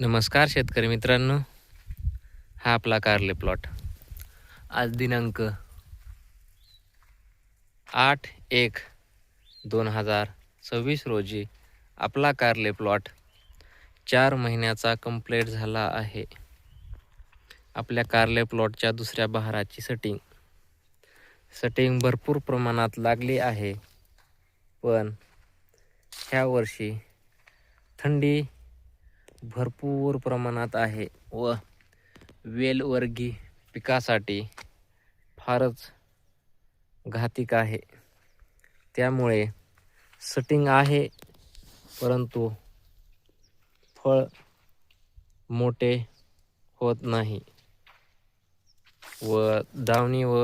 नमस्कार शेतकरी मित्रांनो. हा आपला कारले प्लॉट आज दिनांक आठ एक दोन हजार सव्वीस रोजी आपला कारले प्लॉट चार महिन्याचा कंप्लीट झाला आहे. आपल्या कारले प्लॉटच्या दुसऱ्या बहाराची सटिंग सटिंग भरपूर प्रमाणात लागली आहे. पण ह्या वर्षी थंडी भरपूर प्रमाणात आहे व वेलवर्गी पिकासाठी फारच घातिक आहे. त्यामुळे सटिंग आहे परंतु फळ मोठे होत नाही व दावणी व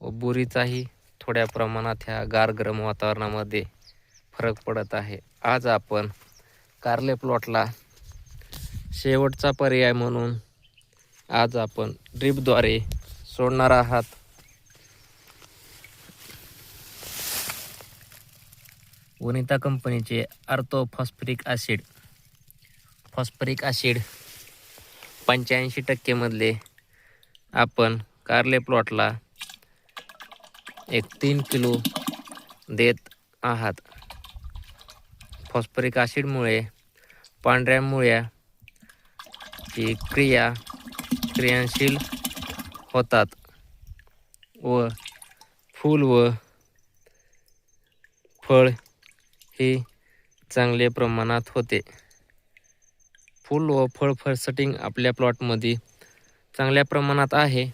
व बुरीचाही थोड्या प्रमाणात ह्या गार गरम वातावरणामध्ये फरक पडत आहे. आज आपण कारले प्लॉटला शेवटचा पर्याय म्हणून आज आपण ड्रीपद्वारे सोडणार आहात. वनिता कंपनीचे ortho phosphoric acid. Phosphoric acid पंच्याऐंशी टक्केमधले आपण कारले प्लॉटला एक तीन किलो देत आहात. फॉस्फरिक ॲसिडमुळे पांढऱ्या मुळ्या ही क्रिया क्रियाशील होतात व फूल व फळ हे चांगले प्रमाणात होते. फूल व फळ फळ सेटिंग आपल्या प्लॉटमध्ये चांगल्या प्रमाणात आहे.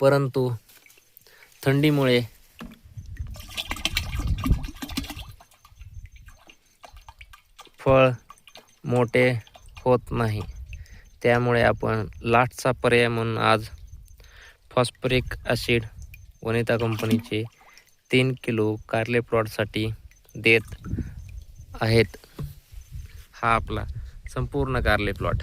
परंतु थंडीमुळे फळ मोठे होत नाही. त्यामुळे आपण लास्टचा पर्याय म्हणून आज फॉस्फरिक ॲसिड वनिता कंपनीचे तीन किलो कारले प्लॉटसाठी देत आहेत. हा आपला संपूर्ण कारले प्लॉट.